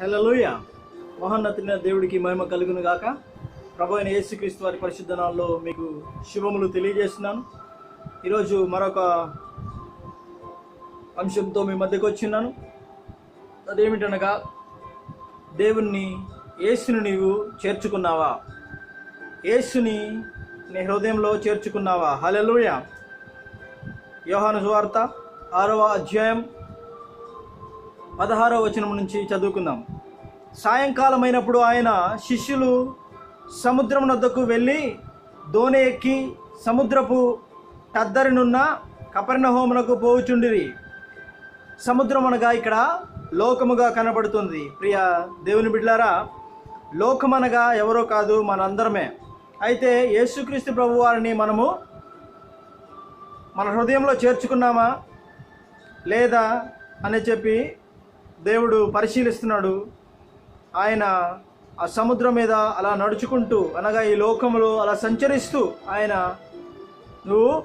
హలోయ మహోన్నతులైన దేవుడికి మహిమ కలుగును గాక. ప్రభు అయిన యేసుక్రీస్తు వారి పరిశుద్ధనాల్లో మీకు శుభములు తెలియజేస్తున్నాను. ఈరోజు మరొక అంశంతో మీ మధ్యకు వచ్చిన్నాను. అదేమిటనగా దేవుణ్ణి యేసుని నీవు చేర్చుకున్నావా? యేసుని నీ హృదయంలో చేర్చుకున్నావా? హలలుయ యోహాను సువార్త ఆరవ అధ్యాయం పదహారో వచనం నుంచి చదువుకుందాం. సాయంకాలం అయినప్పుడు ఆయన శిష్యులు సముద్రం వద్దకు వెళ్ళి దోణి ఎక్కి సముద్రపు టద్దరినున్న కపర్ణహోమునకు పోవుచుండిరి సముద్రం అనగా ఇక్కడ లోకముగా కనబడుతుంది. ప్రియ దేవుని బిడ్లారా లోకమనగా ఎవరో కాదు మనందరమే. అయితే యేసుక్రీస్తు ప్రభు వారిని మనము మన హృదయంలో చేర్చుకున్నామా? లేదా అని చెప్పి దేవుడు పరిశీలిస్తున్నాడు. ఆయన ఆ సముద్రం మీద అలా నడుచుకుంటూ అనగా ఈ లోకంలో అలా సంచరిస్తూ ఆయన నువ్వు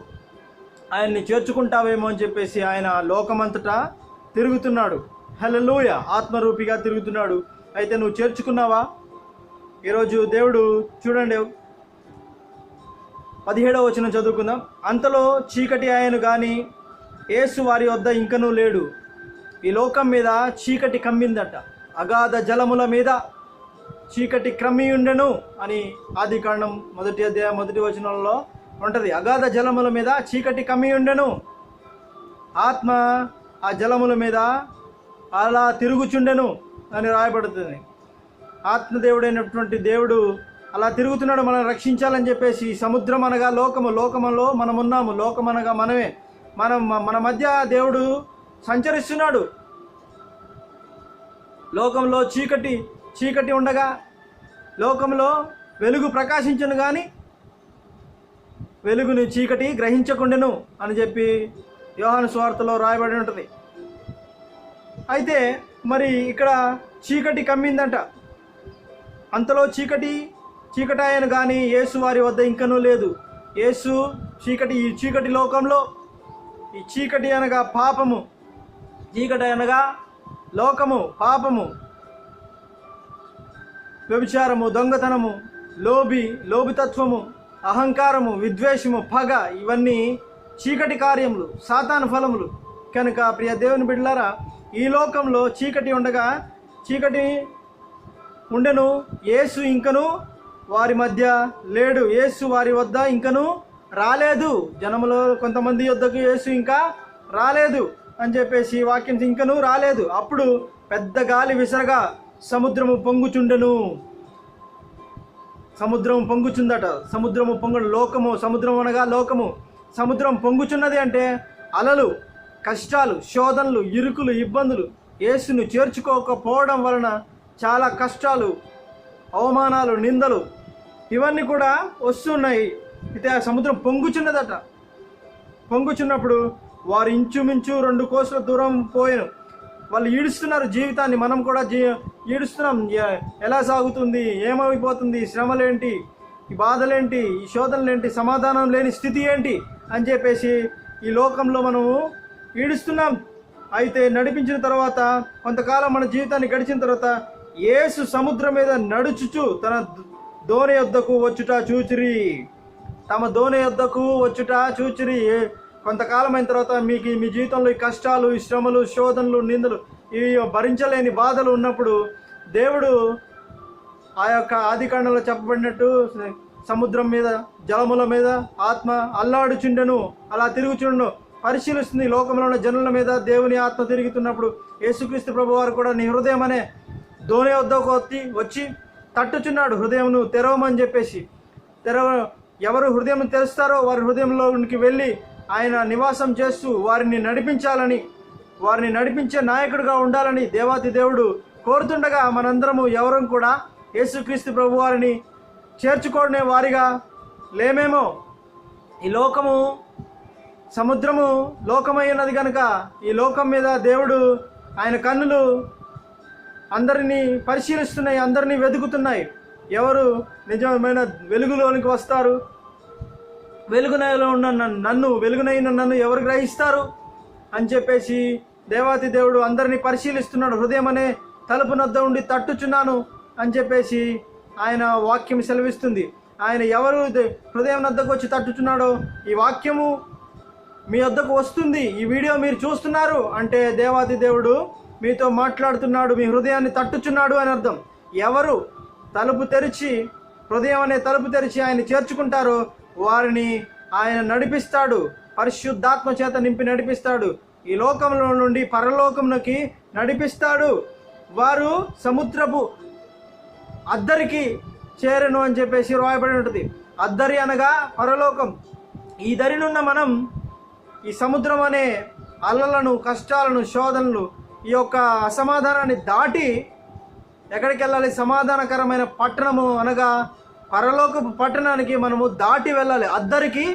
ఆయన్ని చేర్చుకుంటావేమో అని చెప్పేసి ఆయన లోకమంతటా తిరుగుతున్నాడు. హలలోయ ఆత్మరూపిగా తిరుగుతున్నాడు. అయితే నువ్వు చేర్చుకున్నావా? ఈరోజు దేవుడు చూడండి. పదిహేడవ వచనం చదువుకుందాం. అంతలో చీకటి ఆయన కానీ ఏసు వారి వద్ద ఇంకనూ లేడు. ఈ లోకం మీద చీకటి కమ్మిందట. అగాధ జలముల మీద చీకటి క్రమ్మి ఉండెను అని ఆది కాండం మొదటి అధ్యాయం మొదటి వచనంలో ఉంటుంది. అగాధ జలముల మీద చీకటి కమ్మి ఉండెను ఆత్మ ఆ జలముల మీద అలా తిరుగుచుండెను అని రాయబడుతుంది. ఆత్మదేవుడైనటువంటి దేవుడు అలా తిరుగుతున్నాడు మనం రక్షించాలని చెప్పేసి సముద్రం అనగా లోకము లోకములో మనం ఉన్నాము లోకం అనగా మనమే. మనం మన మధ్య దేవుడు సంచరిస్తున్నాడు. లోకంలో చీకటి చీకటి ఉండగా లోకంలో వెలుగు ప్రకాశించను కానీ వెలుగుని చీకటి గ్రహించకుండెను అని చెప్పి యోహాను స్వార్థలో రాయబడి ఉంటుంది. అయితే మరి ఇక్కడ చీకటి కమ్మిందంట. అంతలో చీకటి చీకటాయను కానీ యేసు వారి వద్ద ఇంకనూ లేదు. యేసు చీకటి ఈ చీకటి లోకంలో ఈ చీకటి అనగా పాపము. చీకటి అనగా లోకము పాపము వ్యభిచారము దొంగతనము లోబి లోబితత్వము అహంకారము విద్వేషము పగ ఇవన్నీ చీకటి కార్యములు సాతాను ఫలములు. కనుక ప్రియ దేవుని బిడ్డలారా ఈ లోకంలో చీకటి ఉండగా చీకటి ఉండెను యేసు ఇంకను వారి మధ్య లేడు. యేసు వారి వద్ద ఇంకను రాలేదు. జనములో కొంతమంది యొద్దకు యేసు ఇంకా రాలేదు. అని చెప్పేసి వాక్యం ఇంకనూ రాలేదు. అప్పుడు పెద్ద గాలి విసరగా సముద్రము పొంగుచుండెను. సముద్రం పొంగుచుందట. సముద్రము పొంగడు లోకము సముద్రం అనగా లోకము. సముద్రం పొంగుచున్నది అంటే అలలు కష్టాలు శోధనలు ఇరుకులు ఇబ్బందులు యేసును చేర్చుకోకపోవడం వలన చాలా కష్టాలు అవమానాలు నిందలు ఇవన్నీ కూడా వస్తున్నాయి. అయితే ఆ సముద్రం పొంగుచున్నదట. పొంగుచున్నప్పుడు వారు ఇంచుమించు రెండు కోసుల దూరం పోయాను వాళ్ళు ఈడుస్తున్నారు జీవితాన్ని. మనం కూడా జీ ఈడుస్తున్నాం. ఎలా సాగుతుంది? ఏమైపోతుంది? శ్రమలేంటి? ఈ బాధలేంటి? ఈ శోధనలేంటి? సమాధానం లేని స్థితి ఏంటి? అని చెప్పేసి ఈ లోకంలో మనము ఈడుస్తున్నాం. అయితే నడిపించిన తర్వాత కొంతకాలం మన జీవితాన్ని గడిచిన తర్వాత యేసు సముద్రం మీద నడుచుచు తన దోణి యొద్దకు వచ్చుట చూచిరి. తమ దోణి యొద్దకు వచ్చుట చూచిరి. కొంతకాలం అయిన తర్వాత మీకు మీ జీవితంలో ఈ కష్టాలు ఈ శ్రమలు శోధనలు నిందలు ఈ భరించలేని బాధలు ఉన్నప్పుడు దేవుడు ఆ యొక్క ఆదికాండంలో చెప్పబడినట్టు సముద్రం మీద జలముల మీద ఆత్మ అల్లాడుచుండెను అలా తిరుగుచుండెను. పరిశీలిస్తుంది లోకంలో ఉన్న జనుల మీద దేవుని ఆత్మ తిరుగుతున్నప్పుడు యేసుక్రీస్తు ప్రభు వారు కూడా నీ హృదయం అనే ధోని వద్దకు వచ్చి వచ్చి తట్టుచున్నాడు హృదయంను తెరవమని చెప్పేసి. తెరవ ఎవరు హృదయం తెరుస్తారో వారి హృదయంలోనికి వెళ్ళి ఆయన నివాసం చేస్తూ వారిని నడిపించాలని వారిని నడిపించే నాయకుడిగా ఉండాలని దేవాతి దేవుడు కోరుతుండగా మనందరము ఎవరం కూడా యేసుక్రీస్తు ప్రభు వారిని చేర్చుకోనే వారిగా లేమేమో. ఈ లోకము సముద్రము లోకమైనది కనుక ఈ లోకం మీద దేవుడు ఆయన కన్నులు అందరినీ పరిశీలిస్తున్నాయి అందరినీ వెతుకుతున్నాయి. ఎవరు నిజమైన వెలుగులోనికి వస్తారు? వెలుగునలో ఉన్న నన్ను- నన్ను వెలుగునైన నన్ను ఎవరు గ్రహిస్తారు? అని చెప్పేసి దేవాతి దేవుడు అందరినీ పరిశీలిస్తున్నాడు. హృదయం అనే తలుపు నద్ద ఉండి తట్టుచున్నాను అని చెప్పేసి ఆయన వాక్యం సెలవిస్తుంది. ఆయన ఎవరు హృదయం నద్దకు వచ్చి తట్టుచున్నాడో ఈ వాక్యము మీ వద్దకు వస్తుంది. ఈ వీడియో మీరు చూస్తున్నారు అంటే దేవాతి దేవుడు మీతో మాట్లాడుతున్నాడు మీ హృదయాన్ని తట్టుచున్నాడు అని అర్థం. ఎవరు తలుపు తెరిచి హృదయం అనే తలుపు తెరిచి ఆయన చేర్చుకుంటారో వారిని ఆయన నడిపిస్తాడు. పరిశుద్ధాత్మ చేత నింపి నడిపిస్తాడు. ఈ లోకంలో నుండి పరలోకంలోకి నడిపిస్తాడు. వారు సముద్రపు అద్దరికి చేరను అని చెప్పేసి రాయబడి ఉంటుంది. అద్దరి అనగా పరలోకం. ఈ దరినున్న మనం ఈ సముద్రం అనే అల్లలను కష్టాలను శోధనలు ఈ యొక్క అసమాధానాన్ని దాటి ఎక్కడికి వెళ్ళాలి సమాధానకరమైన పట్టణము అనగా పరలోకపు పట్టణానికి మనము దాటి వెళ్ళాలి. అద్దరికి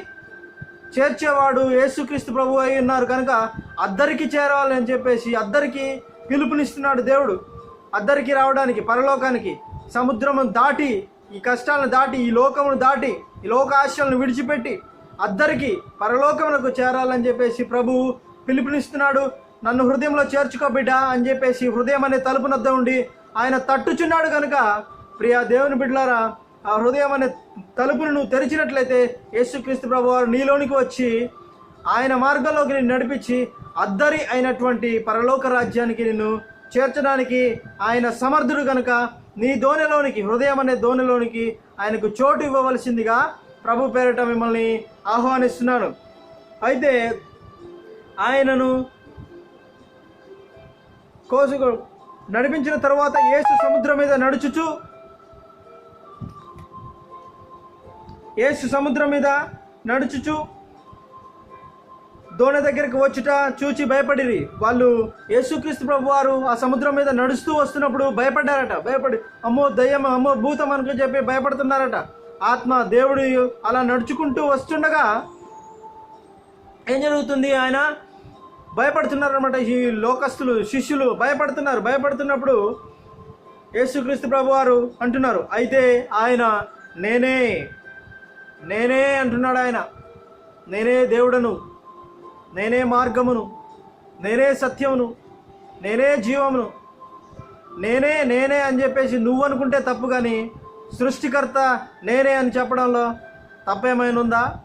చేర్చేవాడు యేసుక్రీస్తు ప్రభు అయి ఉన్నారు కనుక అద్దరికి చేరాలని చెప్పేసి అద్దరికి పిలుపునిస్తున్నాడు దేవుడు. అద్దరికి రావడానికి పరలోకానికి సముద్రము దాటి ఈ కష్టాలను దాటి ఈ లోకమును దాటి ఈ లోక ఆశలను విడిచిపెట్టి అద్దరికి పరలోకమునకు చేరాలని చెప్పేసి ప్రభువు పిలుపునిస్తున్నాడు. నన్ను హృదయంలో చేర్చుకో బిడ్డ అని చెప్పేసి హృదయం అనే తలుపునద్ద ఉండి ఆయన తట్టుచున్నాడు కనుక ప్రియా దేవుని బిడ్డలారా ఆ హృదయం అనే తలుపును నువ్వు తెరిచినట్లయితే యేసుక్రీస్తు ప్రభు వారు నీలోనికి వచ్చి ఆయన మార్గంలోకి నిన్ను నడిపించి అద్దరి అయినటువంటి పరలోక రాజ్యానికి నిన్ను చేర్చడానికి ఆయన సమర్థుడు కనుక నీ దోణిలోనికి హృదయం అనే దోణిలోనికి ఆయనకు చోటు ఇవ్వవలసిందిగా ప్రభు పేరిట మిమ్మల్ని ఆహ్వానిస్తున్నాను. అయితే ఆయనను కోసుకు నడిపించిన తర్వాత యేసు సముద్రం మీద నడుచుచు యేసు సముద్రం మీద నడుచుచు దోణి దగ్గరికి వచ్చుట చూచి భయపడిరి. వాళ్ళు యేసుక్రీస్తు ప్రభు వారు ఆ సముద్రం మీద నడుస్తూ వస్తున్నప్పుడు భయపడ్డారట. భయపడి అమ్మో దయ్యం అమ్మో భూతం అనుకు చెప్పి భయపడుతున్నారట. ఆత్మ దేవుడు అలా నడుచుకుంటూ వస్తుండగా ఏం జరుగుతుంది ఆయన? భయపడుతున్నారు అనమాట ఈ లోకస్తులు శిష్యులు భయపడుతున్నారు. భయపడుతున్నప్పుడు యేసుక్రీస్తు ప్రభు వారు అంటున్నారు అయితే ఆయన నేనే. నేనే అంటున్నాడు ఆయన. నేనే దేవుడను. నేనే మార్గమును. నేనే సత్యమును. నేనే జీవమును. నేనే నేనే అని చెప్పేసి నువ్వు అనుకుంటే తప్పు కానీ సృష్టికర్త నేనే అని చెప్పడంలో తప్పేమైనా ఉందా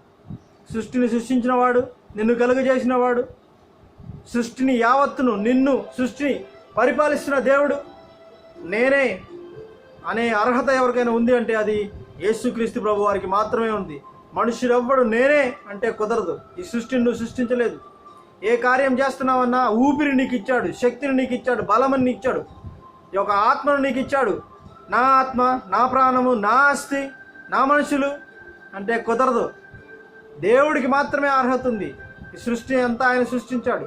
సృష్టిని సృష్టించినవాడు నిన్ను కలుగజేసినవాడు సృష్టిని యావత్తును నిన్ను సృష్టిని పరిపాలిస్తున్న దేవుడు నేనే అనే అర్హత ఎవరికైనా ఉంది అంటే అది యేసుక్రీస్తు ప్రభు వారికి మాత్రమే ఉంది. మనుషులెవ్వడు నేనే అంటే కుదరదు. ఈ సృష్టిని నువ్వు సృష్టించలేదు. ఏ కార్యం చేస్తున్నావన్నా ఊపిరి నీకు ఇచ్చాడు శక్తిని నీకు ఇచ్చాడు బలమని నీకు ఇచ్చాడు ఈ యొక్క ఆత్మను నీకు ఇచ్చాడు నా ఆత్మ నా ప్రాణము నా ఆస్తి నా మనుషులు అంటే కుదరదు. దేవుడికి మాత్రమే అర్హత ఉంది. ఈ సృష్టి అంతా ఆయన సృష్టించాడు.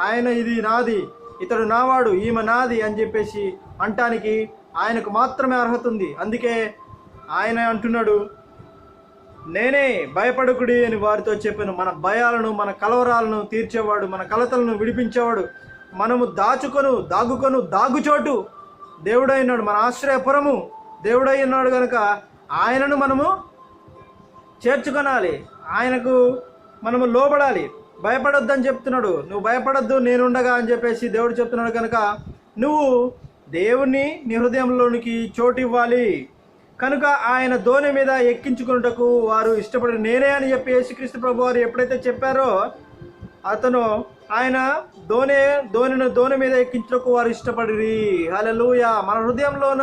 ఆయన ఇది నాది ఇతడు నావాడు ఈమె నాది అని చెప్పేసి అంటానికి ఆయనకు మాత్రమే అర్హత ఉంది. అందుకే ఆయన అంటున్నాడు నేనే భయపడకుడి అని వారితో చెప్పాను. మన భయాలను మన కలవరాలను తీర్చేవాడు మన కలతలను విడిపించేవాడు మనము దాచుకొను దాగుకొను దాగుచోటు దేవుడైనాడు మన ఆశ్రయపురము దేవుడై ఉన్నాడు కనుక ఆయనను మనము చేర్చుకొనాలి. ఆయనకు మనము లోబడాలి. భయపడొద్దని చెప్తున్నాడు. నువ్వు భయపడొద్దు నేనుండగా అని చెప్పేసి దేవుడు చెప్తున్నాడు కనుక నువ్వు దేవుణ్ణి నీ హృదయంలోనికి చోటు ఇవ్వాలి కనుక ఆయన దోణి మీద ఎక్కించుకున్నటకు వారు ఇష్టపడి నేనే అని చెప్పి యేసుక్రీస్తు ప్రభు వారు ఎప్పుడైతే చెప్పారో అతను ఆయన దోణి దోణిను దోణి మీద ఎక్కించుటకు వారు ఇష్టపడి హలలుయా మన హృదయంలోన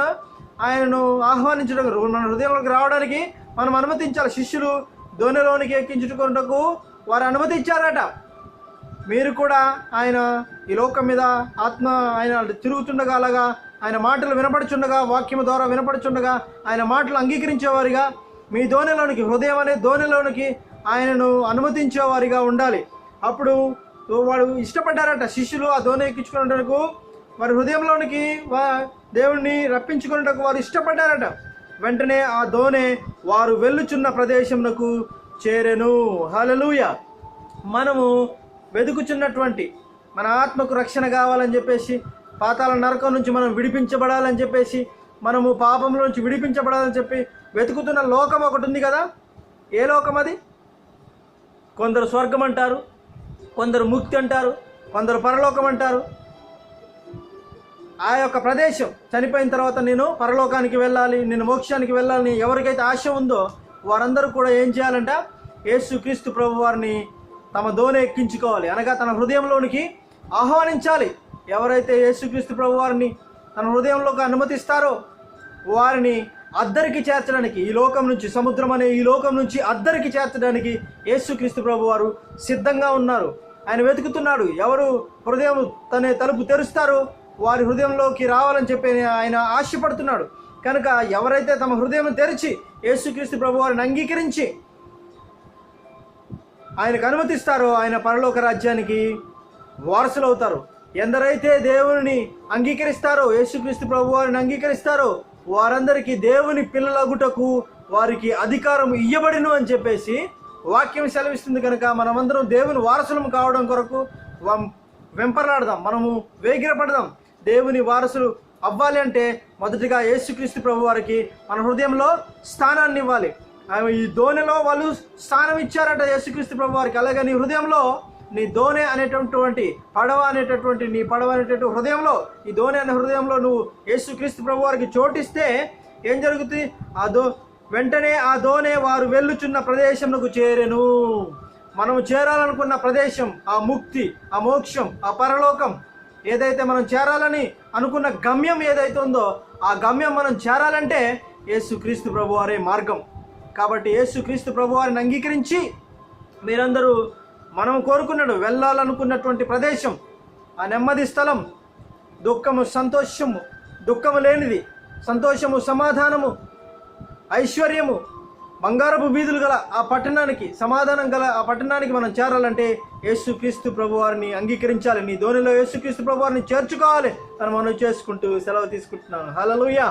ఆయనను ఆహ్వానించడం మన హృదయంలోకి రావడానికి మనం అనుమతించాలి. శిష్యులు దోణిలోనికి ఎక్కించుకున్నటకు వారు అనుమతించారట. మీరు కూడా ఆయన ఈ లోకం మీద ఆత్మ ఆయన తిరుగుతుండగా అలాగా ఆయన మాటలు వినపడుచుండగా వాక్యము ద్వారా వినపడుచుండగా ఆయన మాటలు అంగీకరించేవారిగా మీ ధోనిలోనికి హృదయం అనే ధోనిలోనికి ఆయనను అనుమతించేవారిగా ఉండాలి. అప్పుడు వాడు ఇష్టపడ్డారట శిష్యులు ఆ ధోని ఎక్కించుకున్నటకు వారి హృదయంలోనికి వా దేవుణ్ణి రప్పించుకున్నటకు వారు ఇష్టపడ్డారట. వెంటనే ఆ ధోని వారు వెళ్ళుచున్న ప్రదేశంకు చేరెను. హలలుయ మనము వెతుకుచున్నటువంటి మన ఆత్మకు రక్షణ కావాలని చెప్పేసి పాతాల నరకం నుంచి మనం విడిపించబడాలని చెప్పేసి మనము పాపంలో నుంచి విడిపించబడాలని చెప్పి వెతుకుతున్న లోకం ఒకటి ఉంది కదా? ఏ లోకం అది? కొందరు స్వర్గం అంటారు కొందరు ముక్తి అంటారు కొందరు పరలోకం అంటారు. ఆ యొక్క ప్రదేశం చనిపోయిన తర్వాత నేను పరలోకానికి వెళ్ళాలి నేను మోక్షానికి వెళ్ళాలని ఎవరికైతే ఆశ ఉందో వారందరూ కూడా ఏం చేయాలంట? యేసుక్రీస్తు ప్రభు వారిని తమ దోణి ఎక్కించుకోవాలి. అనగా తన హృదయంలోనికి ఆహ్వానించాలి. ఎవరైతే యేసుక్రీస్తు ప్రభు వారిని తన హృదయంలోకి అనుమతిస్తారో వారిని అద్దరికి చేర్చడానికి ఈ లోకం నుంచి సముద్రం అనే ఈ లోకం నుంచి అద్దరికి చేర్చడానికి యేసుక్రీస్తు ప్రభు వారు సిద్ధంగా ఉన్నారు. ఆయన వెతుకుతున్నాడు ఎవరు హృదయం తన తలుపు తెరుస్తారో వారి హృదయంలోకి రావాలని చెప్పి ఆయన ఆశపడుతున్నాడు. కనుక ఎవరైతే తమ హృదయం తెరిచి యేసుక్రీస్తు ప్రభు వారిని అంగీకరించి ఆయనకు అనుమతిస్తారో ఆయన పరలోక రాజ్యానికి వారసులు అవుతారు ఎందరైతే దేవుని అంగీకరిస్తారో యేసుక్రీస్తు ప్రభు వారిని అంగీకరిస్తారో వారందరికీ దేవుని పిల్లలగుటకు వారికి అధికారం ఇయ్యబడిను అని చెప్పేసి వాక్యం సెలవిస్తుంది కనుక మనమందరం దేవుని వారసులం కావడం కొరకు వం- వెంపర్లాడదాం. మనము వేగిరపడదాం. దేవుని వారసులు అవ్వాలి అంటే మొదటిగా యేసుక్రీస్తు ప్రభు వారికి మన హృదయంలో స్థానాన్ని ఇవ్వాలి. ఆమె ఈ దోణిలో వాళ్ళు స్థానం ఇచ్చారట యేసుక్రీస్తు ప్రభు వారికి. అలాగే నీ హృదయంలో నీ దోణి అనేటటువంటి పడవ అనేటటువంటి నీ పడవ అనేటటువంటి హృదయంలో ఈ దోణె అనే హృదయంలో నువ్వు యేసుక్రీస్తు ప్రభు వారికి చోటిస్తే ఏం జరుగుతుంది? ఆ దో వెంటనే ఆ దోణె వారు వెళ్ళుచున్న ప్రదేశంకు చేరెను. మనం చేరాలనుకున్న ప్రదేశం ఆ ముక్తి ఆ మోక్షం ఆ పరలోకం ఏదైతే మనం చేరాలని అనుకున్న గమ్యం ఏదైతే ఉందో ఆ గమ్యం మనం చేరాలంటే యేసుక్రీస్తు ప్రభు వారే మార్గం. కాబట్టి యేసుక్రీస్తు ప్రభు వారిని అంగీకరించి మీరందరూ మనం కోరుకున్నాడు వెళ్ళాలనుకున్నటువంటి ప్రదేశం ఆ నెమ్మది స్థలం దుఃఖము సంతోషము దుఃఖము లేనిది సంతోషము సమాధానము ఐశ్వర్యము బంగారపు వీధులు గల ఆ పట్టణానికి సమాధానం గల ఆ పట్టణానికి మనం చేరాలంటే యేసుక్రీస్తు ప్రభు వారిని అంగీకరించాలి. నీ ధోనిలో యేసుక్రీస్తు ప్రభు వారిని చేర్చుకోవాలి తను మనం చేసుకుంటూ సెలవు తీసుకుంటున్నాను. హలలుయా